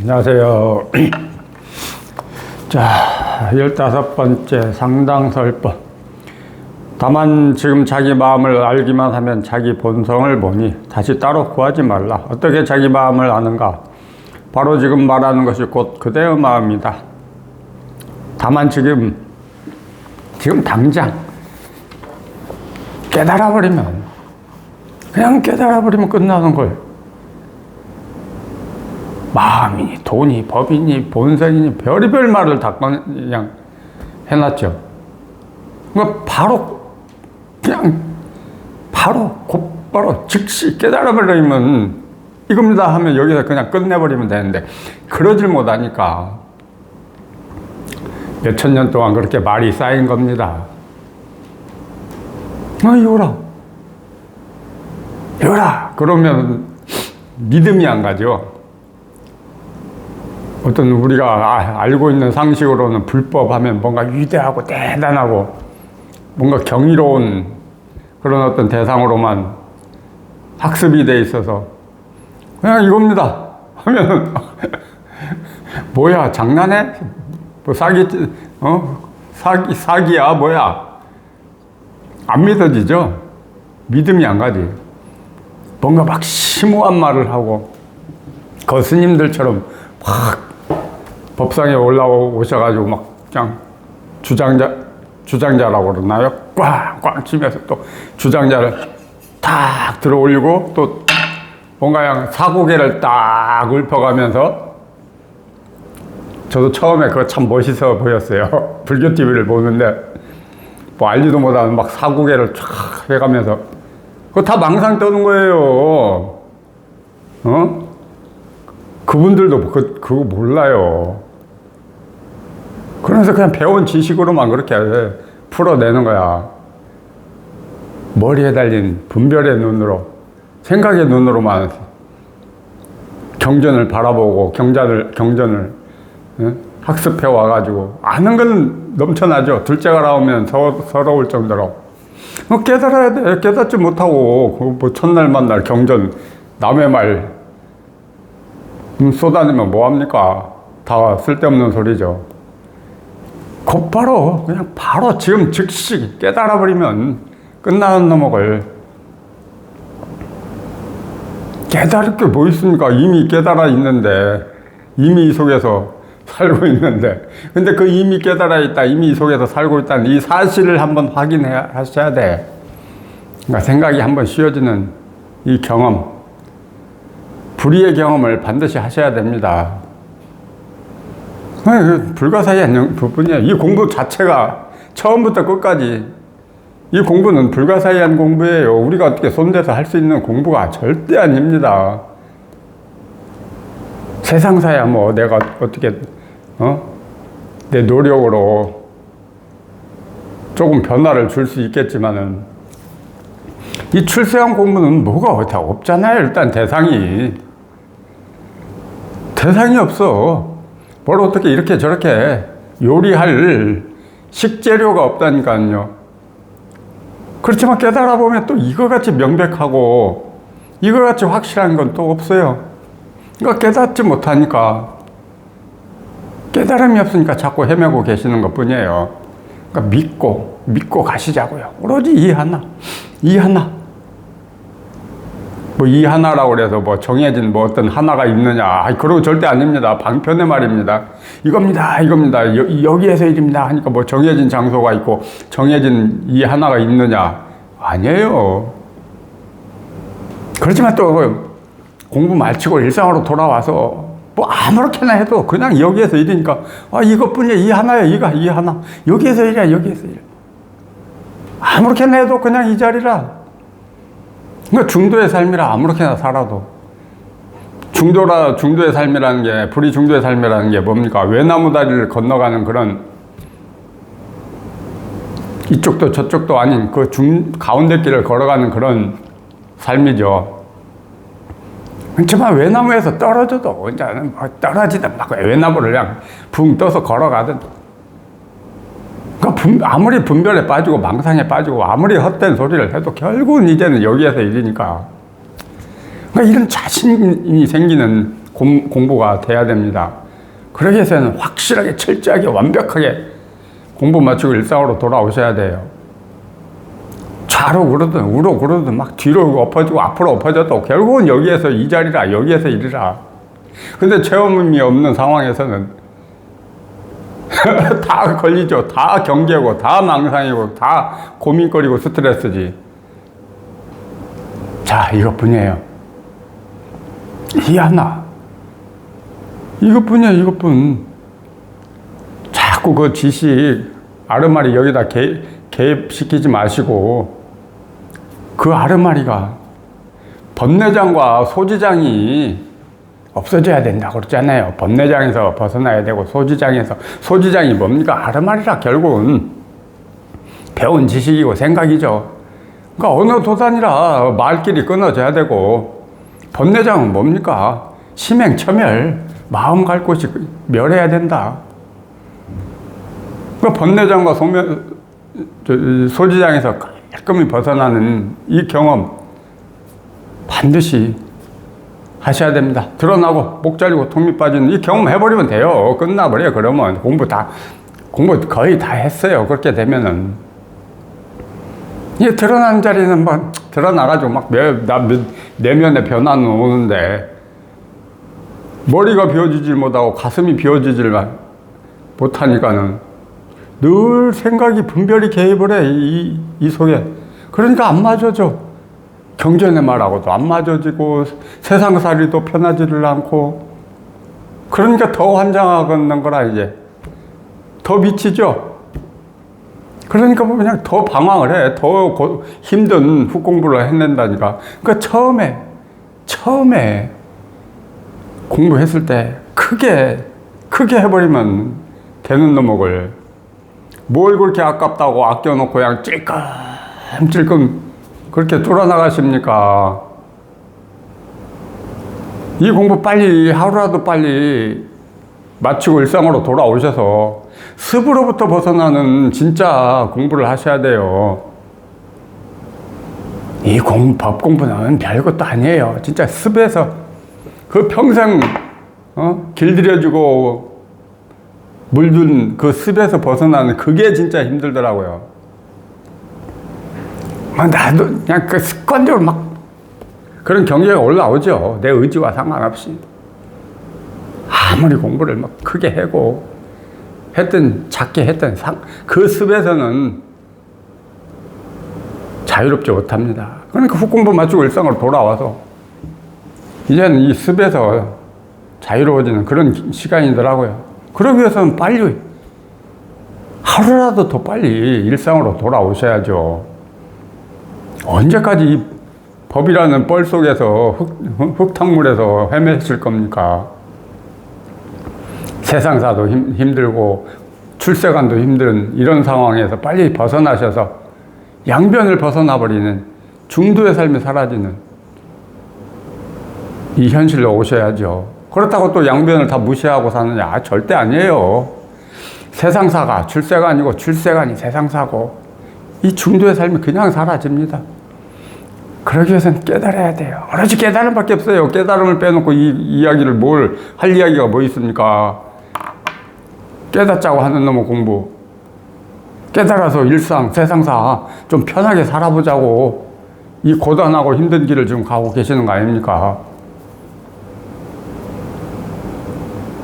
안녕하세요. 자, 열다섯 번째 상당설법. 다만 지금 자기 마음을 알기만 하면 자기 본성을 보니 다시 따로 구하지 말라. 어떻게 자기 마음을 아는가? 바로 지금 말하는 것이 곧 그대의 마음이다. 다만 지금, 지금 당장 깨달아버리면, 그냥 깨달아버리면 끝나는 걸. 마음이니 돈이 법이니 본성이니 별의별 말을 다 그냥 해놨죠. 그 바로 그냥 바로 곧바로 즉시 깨달아버리면 이겁니다 하면 여기서 그냥 끝내버리면 되는데 그러질 못하니까 몇 천 년 동안 그렇게 말이 쌓인 겁니다. 아 이거라 이거라 그러면 믿음이 안 가죠. 어떤 우리가 아- 알고 있는 상식으로는 불법 하면 뭔가 위대하고 대단하고 뭔가 경이로운 그런 어떤 대상으로만 학습이 돼 있어서 그냥 이겁니다 하면 뭐야 장난해? 뭐 사기 어 사기 사기야 뭐야 안 믿어지죠? 믿음이 안 가지 뭔가 막 심오한 말을 하고 그 스님들처럼 확 법상에 올라오셔가지고 막 그냥 주장자 주장자라고 그러나요? 꽝꽝 치면서 또 주장자를 탁 들어 올리고 또 뭔가 그냥 사고개를 딱 읊어가면서 저도 처음에 그거 참 멋있어 보였어요. 불교 TV를 보는데 뭐 알지도 못하는 막 사고개를 쫙 해가면서 그거 다 망상 떠는 거예요. 어? 그분들도 그, 그거 몰라요. 그래서 그냥 배운 지식으로만 그렇게 풀어내는 거야. 머리에 달린 분별의 눈으로, 생각의 눈으로만 경전을 바라보고 경전을, 경전을 예? 학습해 와가지고 아는 건 넘쳐나죠. 둘째가 나오면 서, 서러울 정도로. 뭐 깨달아야 돼. 깨닫지 못하고 그뭐 첫날 만날 경전 남의 말 음, 쏟아내면 뭐합니까? 다 쓸데없는 소리죠. 곧바로 그냥 바로 지금 즉시 깨달아 버리면 끝나는 놈을 깨달을 게 뭐 있습니까? 이미 깨달아 있는데 이미 이 속에서 살고 있는데. 근데 그 이미 깨달아 있다 이미 이 속에서 살고 있다는 이 사실을 한번 확인해 하셔야 돼. 그러니까 생각이 한번 쉬어지는 이 경험 불의의 경험을 반드시 하셔야 됩니다 불가사의한 부분이에요. 이 공부 자체가 처음부터 끝까지 이 공부는 불가사의한 공부예요. 우리가 어떻게 손대서 할 수 있는 공부가 절대 아닙니다. 세상사야 뭐 내가 어떻게 어? 내 노력으로 조금 변화를 줄 수 있겠지만은 이 출세한 공부는 뭐가 다 없잖아요. 일단 대상이 대상이 없어. 뭘 어떻게 이렇게 저렇게 요리할 식재료가 없다니까요. 그렇지만 깨달아 보면 또 이거같이 명백하고 이거같이 확실한 건 또 없어요. 그러니까 깨닫지 못하니까 깨달음이 없으니까 자꾸 헤매고 계시는 것 뿐이에요. 그러니까 믿고 믿고 가시자고요. 오로지 이 하나, 이 하나. 뭐 이 하나라고 그래서 뭐 정해진 뭐 어떤 하나가 있느냐. 아이, 그러고 절대 아닙니다. 방편의 말입니다. 이겁니다. 이겁니다. 여, 기에서 일입니다. 하니까 뭐 정해진 장소가 있고 정해진 이 하나가 있느냐. 아니에요. 그렇지만 또 공부 마치고 일상으로 돌아와서 뭐 아무렇게나 해도 그냥 여기에서 일이니까 아 이것뿐이야 이 하나야 이거 이 하나 여기에서 일이야 여기에서 일 아무렇게나 해도 그냥 이 자리라 그러니까 중도의 삶이라 아무렇게나 살아도 중도라 중도의 삶이라는 게 불이 중도의 삶이라는 게 뭡니까 외나무 다리를 건너가는 그런 이쪽도 저쪽도 아닌 그 중 가운데 길을 걸어가는 그런 삶이죠. 그렇지만 외나무에서 떨어져도 이제는 뭐 떨어지든 막 외나무를 그냥 붕 떠서 걸어가든 그러니까 분- 아무리 분별에 빠지고 망상에 빠지고 아무리 헛된 소리를 해도 결국은 이제는 여기에서 일이니까 그러니까 이런 자신이 생기는 공, 공부가 돼야 됩니다. 그러기 위해서는 확실하게 철저하게 완벽하게 공부 마치고 일상으로 돌아오셔야 돼요. 좌로 그러든 우로 그러든 막 뒤로 엎어지고 앞으로 엎어져도 결국은 여기에서 이 자리라 여기에서 이리라. 근데 체험이 없는 상황에서는 다 걸리죠. 다 경계고 다 망상이고 다 고민거리고 스트레스지. 자 이것뿐이에요. 이 하나. 이것뿐이야 이것뿐. 자꾸 그 지식 아르마리 여기다 개, 개입시키지 마시고 그 아르마리가 법내장과 소지장이 없어져야 된다고 그러잖아요. 법내장에서 벗어나야 되고 소지장에서 소지장이 뭡니까? 아르마리라 결국은 배운 지식이고 생각이죠. 그러니까 어느 도단이라 말길이 끊어져야 되고 법내장은 뭡니까? 심행처멸 마음 갈 곳이 멸해야 된다. 그 번뇌장과 소멸, 소지장에서 깔끔히 벗어나는 이 경험 반드시 하셔야 됩니다. 드러나고 목 잘리고 통밑 빠지는 이 경험 해버리면 돼요. 끝나버려요. 그러면 공부 다, 공부 거의 다 했어요. 그렇게 되면은. 이 드러나는 자리는 뭐 드러나가지고 막 내, 나, 내면에 변화는 오는데 머리가 비워지질 못하고 가슴이 비워지질 못하니까는 늘 생각이 분별이 개입을 해, 이, 이 속에. 그러니까 안 맞아져. 경전의 말하고도 안 맞아지고 세상살이도 편하지를 않고 그러니까 더 환장하겠는 거라 이제 더 미치죠. 그러니까 뭐 그냥 더 방황을 해. 더 고, 힘든 훅공부를 해낸다니까. 그러니까 처음에, 처음에 공부했을 때 크게, 크게 해버리면 되는 놈목을 뭘 그렇게 아깝다고 아껴놓고 그냥 찔끔찔끔 그렇게 뚫어나가십니까? 이 공부 빨리, 하루라도 빨리 마치고 일상으로 돌아오셔서 습으로부터 벗어나는 진짜 공부를 하셔야 돼요. 이 공, 법 공부는 별것도 아니에요. 진짜 습에서 그 평생 어? 길들여주고 물든 그 습에서 벗어나는 그게 진짜 힘들더라고요. 막 나도 그냥 그 습관적으로 막 그런 경계가 올라오죠. 내 의지와 상관없이. 아무리 공부를 막 크게 하고 했든 작게 했든 상, 그 습에서는 자유롭지 못합니다. 그러니까 훅공부 마치고 일상으로 돌아와서 이제는 이 습에서 자유로워지는 그런 시간이더라고요. 그러기 위해서는 빨리 하루라도 더 빨리 일상으로 돌아오셔야죠. 언제까지 이 법이라는 뻘 속에서 흙, 흙탕물에서 헤매실 겁니까? 세상사도 힘, 힘들고 출세관도 힘든 이런 상황에서 빨리 벗어나셔서 양변을 벗어나 버리는 중도의 삶이 사라지는 이 현실로 오셔야죠. 그렇다고 또 양변을 다 무시하고 사느냐? 아, 절대 아니에요. 세상사가 출세가 아니고 출세가 아닌 세상사고 이 중도의 삶이 그냥 사라집니다. 그러기 위해서는 깨달아야 돼요. 오로지 깨달음밖에 없어요. 깨달음을 빼놓고 이 이야기를 뭘 할 이야기가 뭐 있습니까? 깨닫자고 하는 놈의 공부. 깨달아서 일상, 세상사 좀 편하게 살아보자고 이 고단하고 힘든 길을 지금 가고 계시는 거 아닙니까?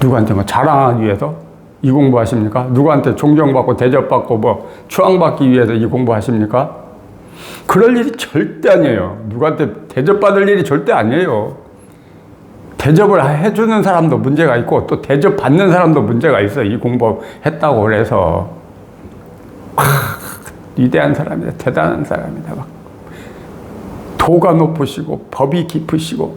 누구한테 뭐 자랑하기 위해서 이 공부하십니까? 누구한테 존경받고 대접받고 뭐 추앙받기 위해서 이 공부하십니까? 그럴 일이 절대 아니에요. 누구한테 대접받을 일이 절대 아니에요. 대접을 해주는 사람도 문제가 있고 또 대접 받는 사람도 문제가 있어. 이 공부 했다고 그래서. 아, 위대한 사람이다. 대단한 사람이다. 막. 도가 높으시고 법이 깊으시고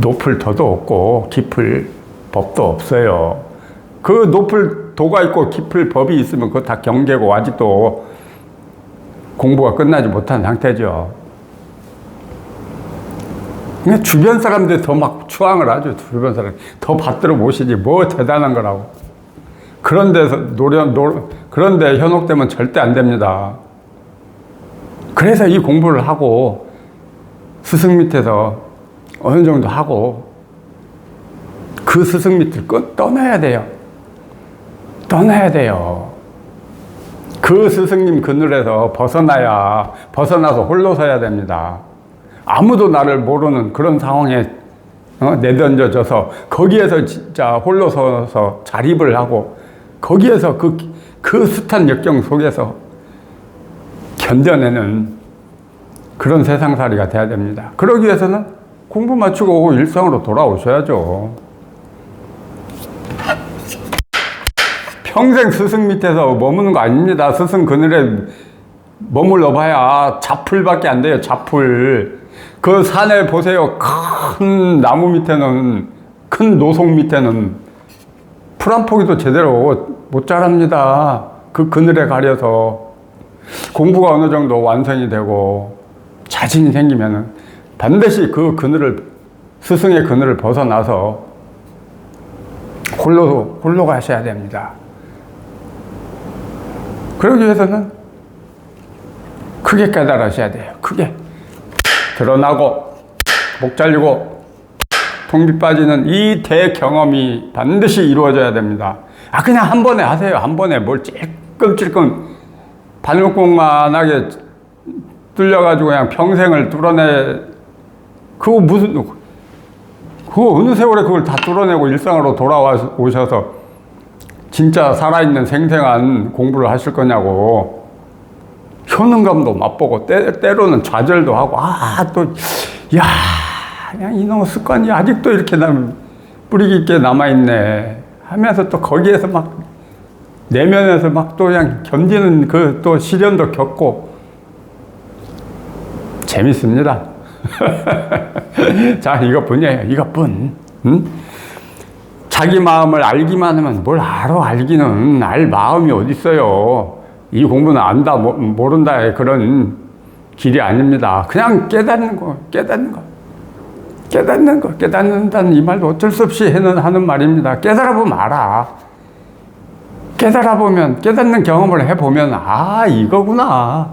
높을 더도 없고 깊을 법도 없어요. 그 높을 도가 있고 깊을 법이 있으면 그거 다 경계고 아직도 공부가 끝나지 못한 상태죠. 그냥 주변 사람들이 더 막 추앙을 하죠. 주변 사람 더 받들어 모시지 뭐 대단한 거라고. 그런 데서 노려 노 그런 데 현혹되면 절대 안 됩니다. 그래서 이 공부를 하고 스승 밑에서 어느 정도 하고 그 스승 밑을 끄- 떠나야 돼요. 떠나야 돼요. 그 스승님 그늘에서 벗어나야 벗어나서 홀로 서야 됩니다. 아무도 나를 모르는 그런 상황에 어, 내던져져서 거기에서 진짜 홀로 서서 자립을 하고 거기에서 그, 그 숱한 역경 속에서 견뎌내는 그런 세상살이가 돼야 됩니다. 그러기 위해서는 공부 마치고 일상으로 돌아오셔야죠. 평생 스승 밑에서 머무는 거 아닙니다. 스승 그늘에 머물러 봐야 잡풀밖에 안 돼요. 잡풀. 그 산에 보세요. 큰 나무 밑에는, 큰 노송 밑에는 풀 한 포기도 제대로 못 자랍니다. 그 그늘에 가려서 공부가 어느 정도 완성이 되고 자신이 생기면은 반드시 그 그늘을, 스승의 그늘을 벗어나서 홀로, 홀로 가셔야 됩니다. 그러기 위해서는 크게 깨달으셔야 돼요. 크게. 드러나고, 목 잘리고, 통비 빠지는 이 대경험이 반드시 이루어져야 됩니다. 아, 그냥 한 번에 하세요. 한 번에 뭘 찔끔찔끔 바늘구멍만하게 뚫려가지고 그냥 평생을 뚫어내, 그거 무슨, 그거 어느 세월에 그걸 다 뚫어내고 일상으로 돌아오셔서 진짜 살아있는 생생한 공부를 하실 거냐고 효능감도 맛보고 때, 때로는 좌절도 하고 아또야 이놈의 습관이 아직도 이렇게 남, 뿌리 깊게 남아있네 하면서 또 거기에서 막 내면에서 막 또 그냥 견디는 그 또 시련도 겪고 재밌습니다. 자 이것뿐이에요. 이것뿐. 응? 자기 마음을 알기만 하면 뭘 알아 알기는 알 마음이 어디 있어요. 이 공부는 안다 모- 모른다의 그런 길이 아닙니다. 그냥 깨닫는 거, 깨닫는 거, 깨닫는 거, 깨닫는다는 이 말도 어쩔 수 없이 해는 하는 말입니다. 깨달아 보면 알아. 깨달아 보면 깨닫는 경험을 해 보면 아 이거구나,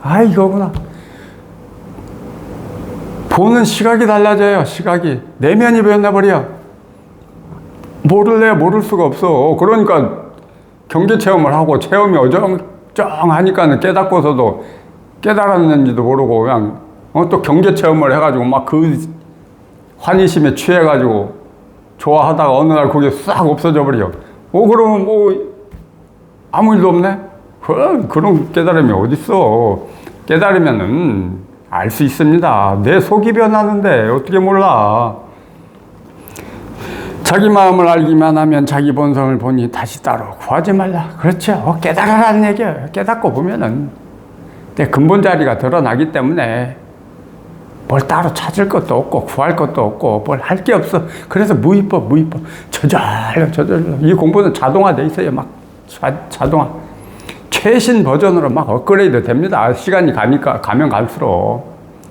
아 이거구나. 보는 시각이 달라져요. 시각이 내면이 변해버려. 모를래 모를 수가 없어. 그러니까 경계 체험을 하고 체험이 어정쩡하니까는 깨닫고서도 깨달았는지도 모르고 그냥 어, 또 경계 체험을 해가지고 막 그 환희심에 취해가지고 좋아하다가 어느 날 그게 싹 없어져 버려. 어 그러면 뭐 아무 일도 없네. 그, 그런 깨달음이 어딨어. 깨달으면은 알 수 있습니다. 내 속이 변하는데 어떻게 몰라. 자기 마음을 알기만 하면 자기 본성을 보니 다시 따로 구하지 말라. 그렇죠. 어, 깨달아라는 얘기예요. 깨닫고 보면은 내 근본 자리가 드러나기 때문에 뭘 따로 찾을 것도 없고 구할 것도 없고 뭘 할 게 없어. 그래서 무위법, 무위법. 저절로, 저절로. 이 공부는 자동화돼 있어요. 막 자, 자동화. 최신 버전으로 막 업그레이드 됩니다. 시간이 가니까, 가면 갈수록.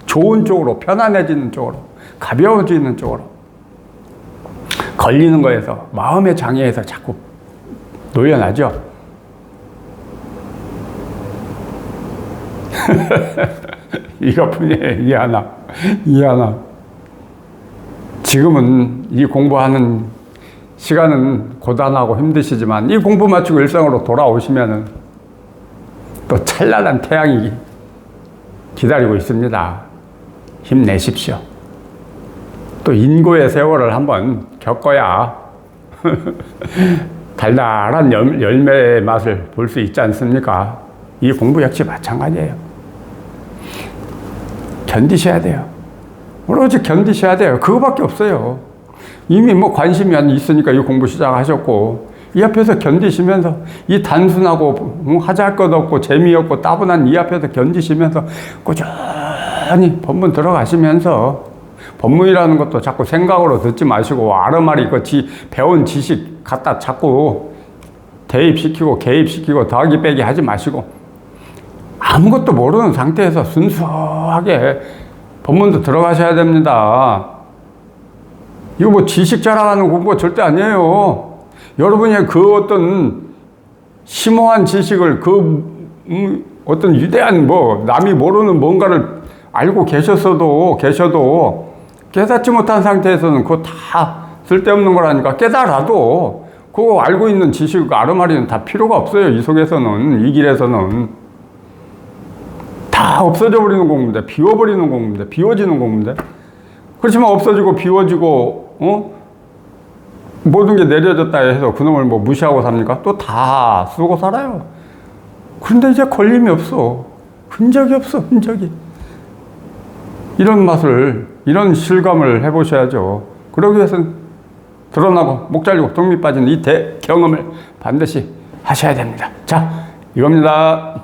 좋은 쪽으로, 편안해지는 쪽으로, 가벼워지는 쪽으로. 걸리는 거에서, 마음의 장애에서 자꾸 놓여나죠. 이것뿐이에요. 이 하나. 이 하나. 지금은 이 공부하는 시간은 고단하고 힘드시지만 이 공부 마치고 일상으로 돌아오시면은 또 찬란한 태양이 기다리고 있습니다. 힘내십시오. 또 인고의 세월을 한번 겪어야 달달한 열- 열매의 맛을 볼 수 있지 않습니까? 이 공부 역시 마찬가지예요. 견디셔야 돼요. 오로지 견디셔야 돼요. 그거밖에 없어요. 이미 뭐 관심이 안 있으니까 이 공부 시작하셨고, 이 앞에서 견디시면서, 이 단순하고, 뭐할것 없고, 재미없고, 따분한 이 앞에서 견디시면서, 꾸준히 법문 들어가시면서, 법문이라는 것도 자꾸 생각으로 듣지 마시고, 아르마리 그 지, 배운 지식 갖다 자꾸 대입시키고, 개입시키고, 더하기 빼기 하지 마시고, 아무것도 모르는 상태에서 순수하게 법문도 들어가셔야 됩니다. 이거 뭐 지식 자랑하는 공부가 절대 아니에요. 여러분의 그 어떤 심오한 지식을 그 음, 어떤 위대한 뭐 남이 모르는 뭔가를 알고 계셨어도 계셔도 깨닫지 못한 상태에서는 그거 다 쓸데없는 거라니까 깨달아도 그거 알고 있는 지식 아르마리는 다 필요가 없어요. 이 속에서는 이 길에서는 다 없어져 버리는 공부인데 비워버리는 공부인데 비워지는 공부인데 그렇지만 없어지고 비워지고 어 모든 게 내려졌다 해서 그놈을 뭐 무시하고 삽니까? 또 다 쓰고 살아요. 그런데 이제 걸림이 없어. 흔적이 없어, 흔적이. 이런 맛을, 이런 실감을 해보셔야죠. 그러기 위해서는 드러나고 목 잘리고 독미 빠진 이 대경험을 반드시 하셔야 됩니다. 자, 이겁니다.